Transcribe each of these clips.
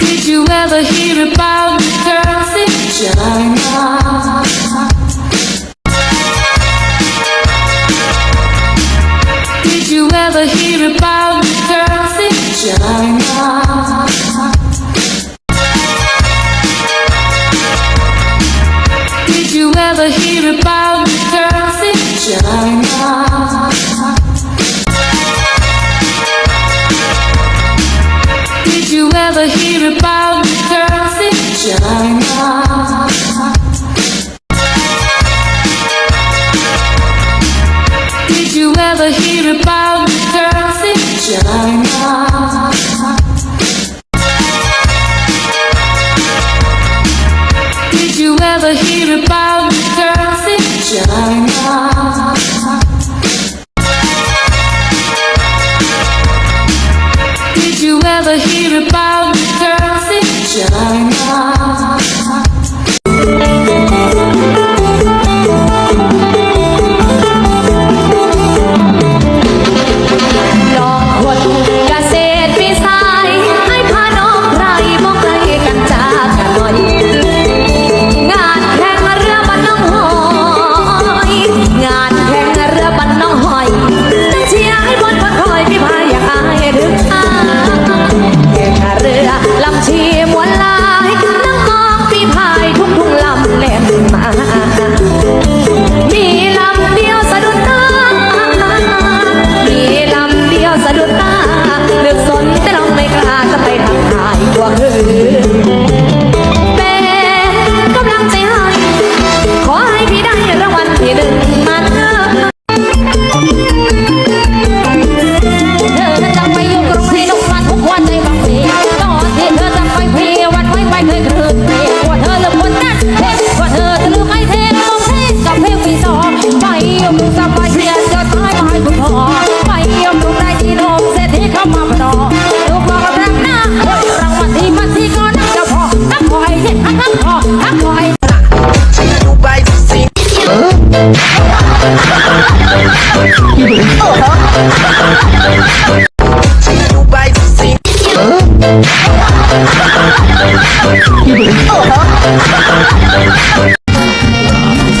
Did you ever hear about the girls in China? Did you ever hear about the girls in China? Did you ever hear about Did you ever hear about the girls in China? Did you ever hear about the girls in China? Did you ever hear about the girls in China? hear about the girls in China.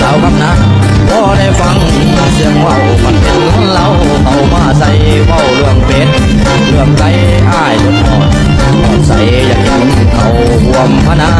สาวครับนะพอได้ฟังเสียงว่าวมันเล่าเอามาใส่เว้าเรื่องเป็ดเรื่องไก่อ้ายจนหอดใส่อยากเห็นเขาบวมพนา